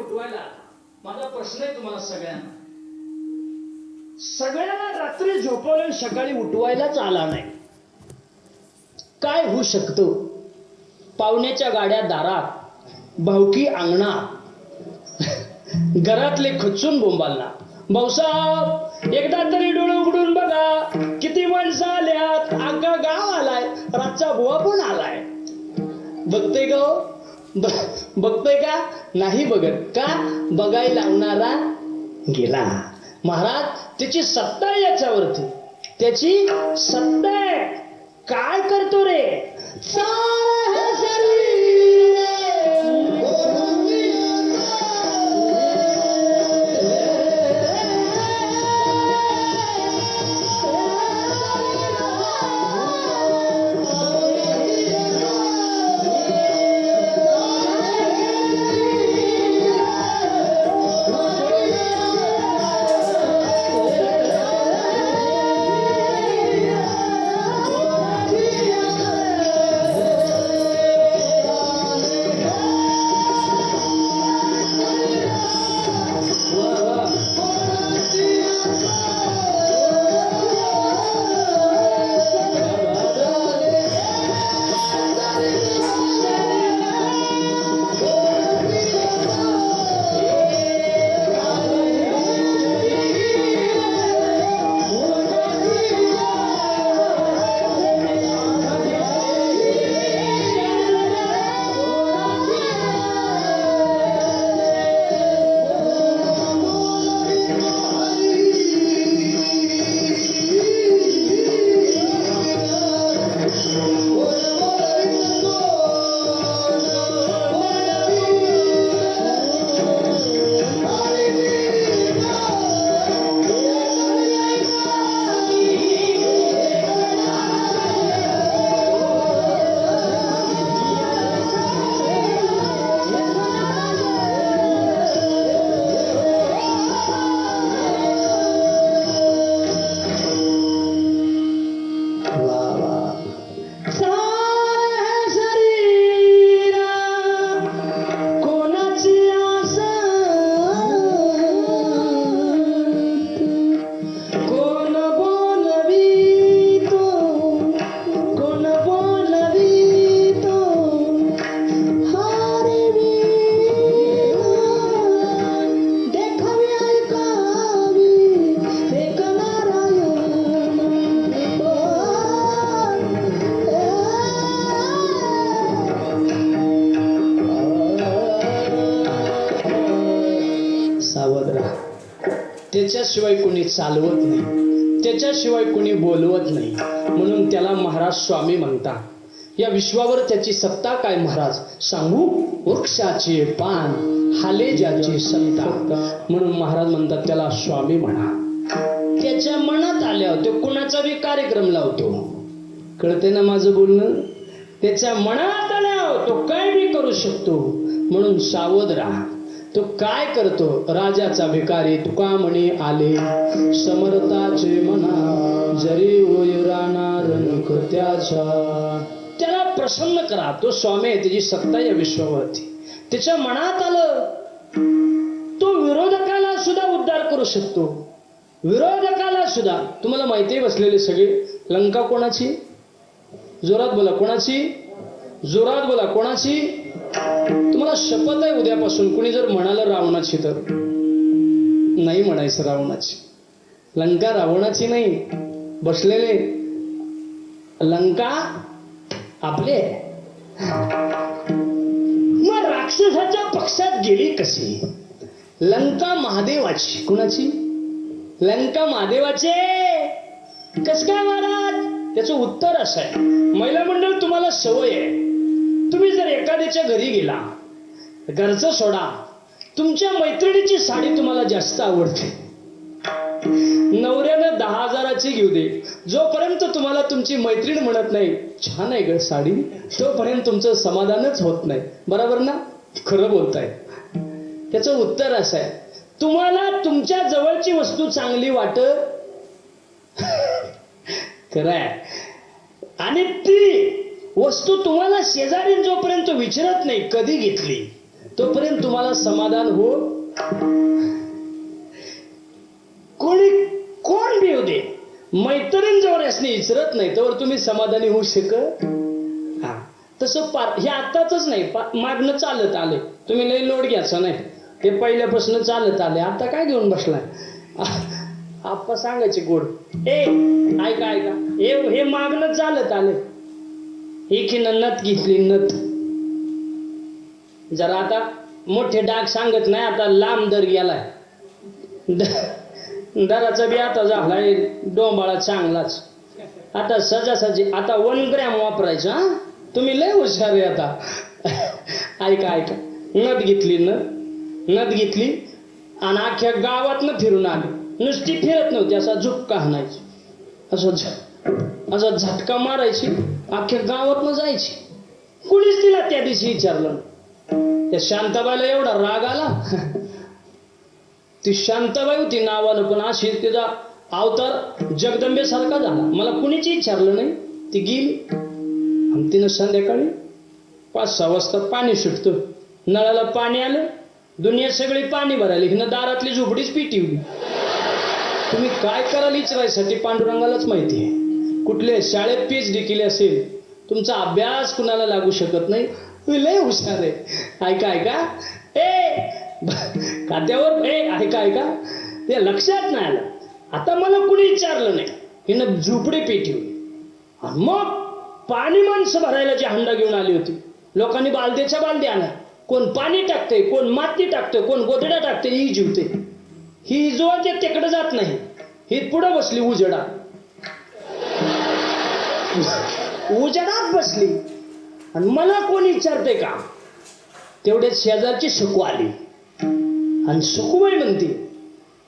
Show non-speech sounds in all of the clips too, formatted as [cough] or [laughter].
उठवायला. माझा प्रश्न आहे तुम्हाला सगळ्यांना. सगळ्यांना रात्री झोपवून सकाळी उठवायलाच आला नाही. काय होऊ शकतं? पाहुण्याच्या गाड्या दारात भावकी अंगणात घरातले खचून बोंबालला. भाऊसाहेब एकदा तरी डोळे उघडून बघा किती माणसं आल्यात. अख्खा गाव आलाय. रातचा बुवा पण आलाय. बघते गाव बघतोय का? नाही बघत. का? बघायला लावणारा गेला. महाराज त्याची सत्ता आहे याच्यावरती. त्याची सत्ता आहे. काय करतो रे? त्याच्याशिवाय कोणी चालवत नाही. त्याच्याशिवाय कोणी बोलवत नाही. म्हणून त्याला महाराज स्वामी म्हणतात या विश्वावर त्याची सत्ता काय महाराज? सांगू? वृक्षाचे पान हाले ज्याची सत्ता. म्हणून महाराज म्हणतात त्याला स्वामी म्हणा. त्याच्या मनात आल्यावर तो कुणाचा बी कार्यक्रम लावतो. कळते ना माझं बोलणं? त्याच्या मनात आल्यावर तो काय बी करू शकतो? म्हणून सावध राहा. तो काय करतो? राजाचा भिकारी तुका म्हणे आले. समर्थाचे म्हणा जरी त्याला प्रसन्न करा. तो स्वामी आहे त्याची सत्ता या विश्वावरती. त्याच्या मनात आलं. तो विरोधकाला सुद्धा उद्धार करू शकतो. विरोधकाला सुद्धा. तुम्हाला माहिती आहे बसलेले सगळे? लंका कोणाची? जोरात बोला. कोणाची? जोरात बोला. कोणाची? तुम्हाला शपथ आहे उद्यापासून. कुणी जर म्हणालं रावणाची तर? नाही म्हणायचं रावणाची. लंका रावणाची नाही. बसलेले. लंका आपले. मग राक्षसाच्या पक्षात गेली कशी? लंका महादेवाची. कुणाची? लंका महादेवाचे. कस काय महाराज? त्याचं उत्तर असं आहे. महिला मंडळ तुम्हाला सवय आहे. तुम्ही जर एखाद्याच्या घरी गेला घरचं सोडा तुमच्या मैत्रिणीची साडी तुम्हाला जास्त आवडते. नवऱ्यानं दहा हजाराची घेऊ दे. जोपर्यंत तुम्हाला तुमची मैत्रीण म्हणत नाही छान आहे ग साडी तोपर्यंत तुमचं समाधानच होत नाही. बरोबर ना? खरं बोलताय. त्याचं उत्तर असं आहे. तुम्हाला तुमच्या जवळची वस्तू चांगली वाटत? [laughs] खरं आहे. आणि ती वस्तू तुम्हाला शेजारी जोपर्यंत विचारत नाही कधी घेतली तोपर्यंत तुम्हाला समाधान हो. कोणी कोण बी दे? मैत्रीण जवळ असणे इचरत नाही तर तुम्ही समाधानी होऊ शकत? हा. तसं पार हे आताच नाही पा- मागणं चालत आले. तुम्ही लई लोड घ्यायचं नाही. ते पहिल्यापासून चालत आले. आता काय घेऊन बसलाय? आप्पा सांगायचे गोड. ए ऐका ऐका. हे हे मागणं चालत आले. एकीनं नथ घेतली नथ. जरा आता मोठे डाग सांगत नाही आता लांब दर गेलाय. दराचा बी आता झालाय डोंबाळा चांगलाच. आता सजासजी आता वन ग्रॅम वापरायचं हा? तुम्ही लय हुशार आहे आता. ऐका ऐका. नथ घेतली न नथ घेतली आणि अख्ख्या गावातनं फिरून आली. नुसती फिरत नव्हती असा झुपका हाणायची. असं झ असं झटका मारायची. अख्ख्या गावात जायची. कुणीच तिला त्या दिवशी विचारलं त्या शांताबाईला एवढा राग आला. ती शांताबाई होती नावानं पण अशी तिचा अवतार जगदंबेसारखा झाला. मला कुणीच विचारलं नाही. ती गेली. आणि तिनं संध्याकाळी पाच सहा वाजता पाणी सुटतं. नळाला पाणी आलं. दुनिया सगळी पाणी भरायली. हिनं दारातली झोपडीच पिटी तुम्ही काय कराल विचारायसाठी पांडुरंगालाच माहिती आहे. कुठल्या शाळेत पीच डी केली असेल तुमचा अभ्यास कुणाला लागू शकत नाही? तुम्ही लय हुशार आहे. ऐका ऐका. ए खात्यावर ए ऐका ऐका. ते लक्षात नाही आलं. आता मला कुणी विचारलं नाही? हिनं झोपडी पेटी आणि मग पाणी माणसं भरायला जी हंडा घेऊन आली होती. लोकांनी बालदेच्या बालदी आणल्या कोण पाणी टाकते कोण माती टाकते कोण गोदड्या टाकते ही जीवते. ही जो ते तिकडे जात नाही. ही पुढं बसली उजडा उजाडात बसली. आणि मला कोण विचारते का? तेवढ्यात शेजारची सुकू आली. आणि सुकूबाई म्हणते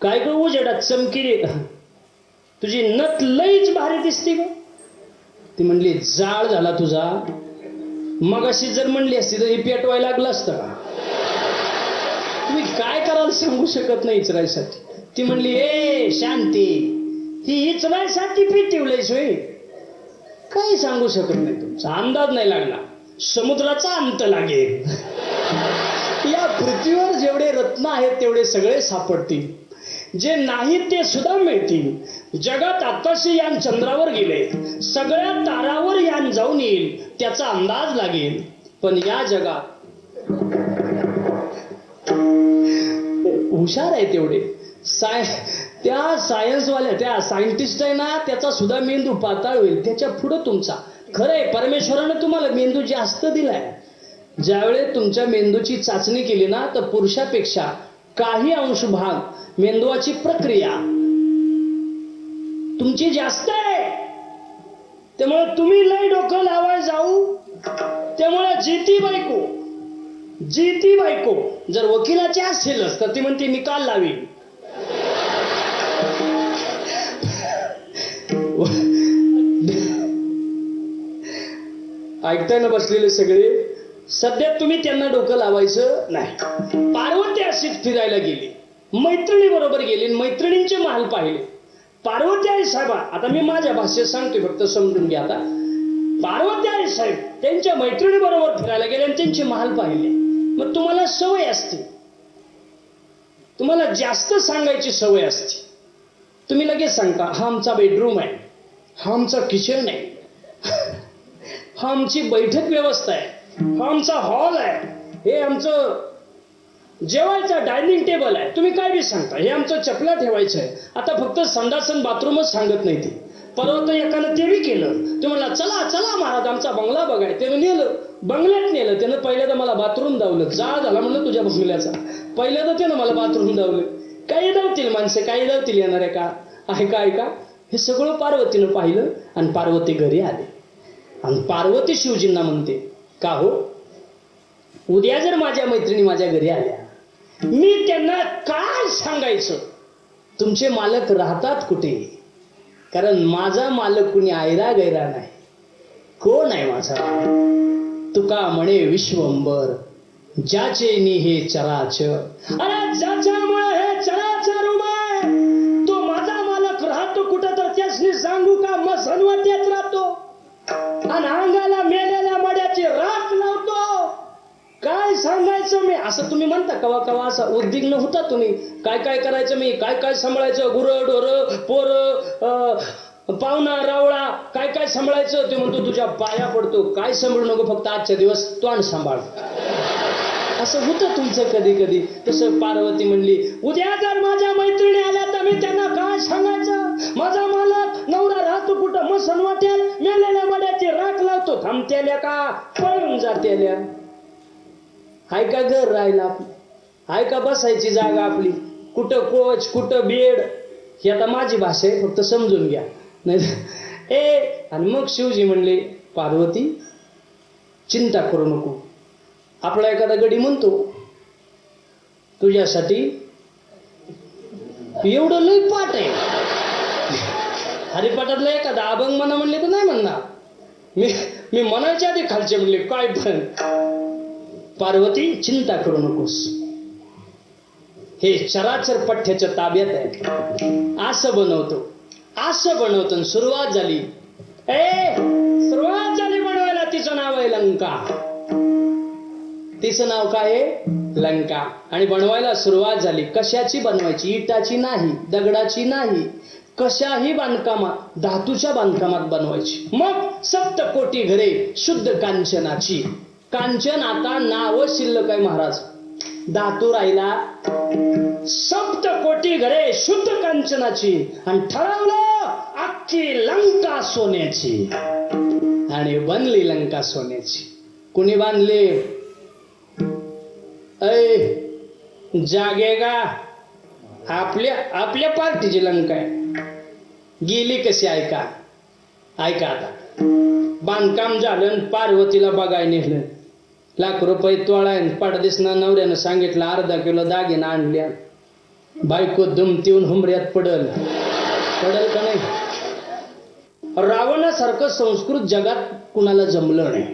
काय ग उजेडात चमकी रे [laughs] तुझी नत लईच भारी दिसते ग. ती म्हणली जाळ झाला तुझा. मग अशी जर म्हणली असती तर हे पेटवायला लागलं असतं का? तुम्ही काय कराल सांगू शकत नाही इचरायसाठी. ती म्हणली ए शांती ही इचरायसाठी पेटवलंय सोय काही सांगू शकत नाही तुमचा? अंदाज नाही लागला. समुद्राचा अंत लागेल. या पृथ्वीवर जेवढे रत्न आहेत तेवढे सगळे सापडतील. जे नाही ते सुद्धा मिळतील. जगात आताशी यान चंद्रावर गेले. सगळ्या तारावर यान जाऊन येईल. त्याचा अंदाज लागेल. पण या जगात हुशार आहे तेवढे. साय त्या सायन्सवाल्या त्या सायंटिस्ट आहे ना त्याचा सुद्धा मेंदू पाताळ होईल. त्याच्या पुढं तुमचा. खरं आहे परमेश्वरानं तुम्हाला मेंदू जास्त दिलाय. ज्यावेळेस तुमच्या मेंदूची चाचणी केली ना तर पुरुषापेक्षा काही अंश भाग मेंदूची प्रक्रिया तुमची जास्त आहे. त्यामुळे तुम्ही लय डोकं लावाय जाऊ. त्यामुळे जीती बायको. जीती बायको. जर वकिलाची असेलच तर ती म्हणते निकाल लावी ऐकताय ना बसलेले सगळे सध्या तुम्ही त्यांना डोकं लावायचं नाही. पार्वती अशीच फिरायला गेली. मैत्रिणी बरोबर गेली मैत्रिणींचे महाल पाहिले. पार्वती आई साहेबा आता मी माझ्या भाषेत सांगतोय फक्त समजून घ्या आता. पार्वती आई साहेब त्यांच्या मैत्रिणी बरोबर फिरायला गेले आणि त्यांचे महाल पाहिले. मग तुम्हाला सवय असते. तुम्हाला जास्त सांगायची सवय असते. तुम्ही लगेच सांगता हा आमचा बेडरूम आहे. हा आमचा किचन आहे. हा आमची बैठक व्यवस्था आहे. हा आमचा हॉल आहे. हे आमचं जेवायचं डायनिंग टेबल आहे. तुम्ही काय बी सांगता. हे आमचं चपला ठेवायचं आहे. आता फक्त संडासन बाथरूमच सांगत नाही ते. परवा तर एकानं ते बी केलं. ते म्हणला चला चला महाराज आमचा बंगला बघाय. त्यानं नेलं. बंगल्यात नेलं. त्यानं पहिल्यांदा मला बाथरूम दावलं. जाळ झाला म्हणलं तुझ्या बंगल्याचा. पहिल्यांदा त्यानं मला बाथरूम दावलं. काही धावतील माणसं काही धावतील येणाऱ्या का? ऐका ऐका. हे सगळं पार्वतीनं पाहिलं आणि पार्वती घरी आले. आणि पार्वती शिवजींना म्हणते का हो? उद्या जर माझ्या मैत्रिणी माझ्या घरी आल्या मी त्यांना काय सांगायचं? तुमचे मालक राहतात कुठे? कारण माझा मालक कुणी आयरा गैरा नाही. कोण आहे माझा तुका म्हणे विश्वंबर ज्याचे नि हे चराच. अरे ज्याच्यामुळे हे चराचर उभा तो माझा मालक राहतो कुठं तर त्यासनी सांगू का मग सन्वत्यात राहतो. आणि अंगाला मेलेल्या मड्याची राख लावतो. काय सांगायचं मी? असं तुम्ही म्हणता कवा कवा असा उद्विग्न होता तुम्ही. काय काय करायचं मी? काय काय सांभाळायचं? गुरं ढोर पोर अं, पाहुणा रावळा काय काय सांभाळायचं? ते म्हणतो तुझ्या पाया पडतो. काय सांभाळू नको? फक्त आजच्या दिवस तोंड सांभाळ. असं होतं तुमचं कधी कधी. तसं पार्वती म्हणली उद्या जर माझ्या मैत्रिणी आल्या तर मी त्यांना सांगायचं? माझा मालक नवरा राहतो कुठं? मग सनवाट्यात मेलेल्या मड्याची राख लावतो. थांबतेल्या का? पळून जातेल्या. हाय का घर राहिला? आपलं? हाय का बसायची जागा आपली? कुठं कोच कुठं बेड? ही आता माझी भाषा आहे फक्त समजून घ्या. नाही ए आणि मग शिवजी म्हणले पार्वती चिंता करू नको. आपला एखादा गडी म्हणतो. तुझ्यासाठी एवढं लई पाठ आहे. हरिपाठातलं एखादा अभंग म्हणा म्हणले तर नाही म्हणणार. मी मी म्हणायच्या आधी खालचे म्हणले काय पण पार्वती चिंता करू नकोस. हे चराचर पठ्याच्या ताब्यात आहे. असं बनवतो असं बनवतो आणि सुरुवात झाली. ए सुरुवात झाली बनवायला तिचं नाव आहे लंका. तिचं नाव काय आहे? लंका. आणि बनवायला सुरुवात झाली. कशाची बनवायची? इटाची नाही दगडाची नाही. कशाही बांधकामात धातूच्या बांधकामात बनवायची. मग सप्त कोटी घरे शुद्ध कांचनाची. कांचन आता नाव शिल्लक आहे महाराज. धातू राहिला. सप्त कोटी घरे शुद्ध कांचनाची. आणि ठरवलं अख्खी लंका सोन्याची. आणि बनली लंका सोन्याची. कुणी बांधली? ऐ जागेगा. आपल्या आपल्या पार्टीची लंका आहे. गेली कशी ऐका. ऐका आता. बांधकाम झालं आणि पार्वतीला बघाय नेलं. लाख रुपये तोळा पडदिसना नवऱ्यानं सांगितलं अर्धा किलो दागिना आणल्या. बायको दुमतीहून हुमऱ्यात पडल. पडल का नाही? रावणासारखं संस्कृत जगात कुणाला जमलं नाही.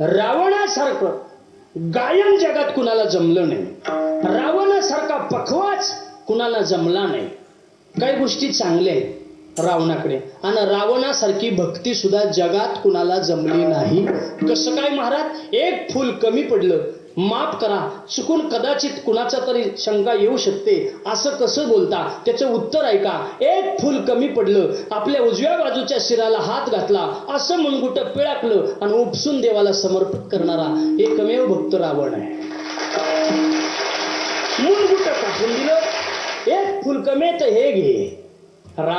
रावणासारखं गायन जगात कुणाला जमलं नाही. रावणासारखा पखवाच कुणाला जमला नाही. काही गोष्टी चांगल्या आहेत रावणाकडे. आणि रावणासारखी भक्ती सुद्धा जगात कुणाला जमली नाही. कसं काय महाराज? एक फुल कमी पडलं माफ करा. चुकून कदाचित कुणाचा तरी शंका येऊ शकते. असं कसं बोलता? त्याचं उत्तर ऐका. एक फुल कमी पडलं. आपल्या उजव्या बाजूच्या शिराला हात घातला. असं मुनगुट पिळाकलं आणि उपसून देवाला समर्पित करणारा एकमेव भक्त रावण आहे. मुनगुट टाकून दिलं. एक फुल कमी तर हे घे. राव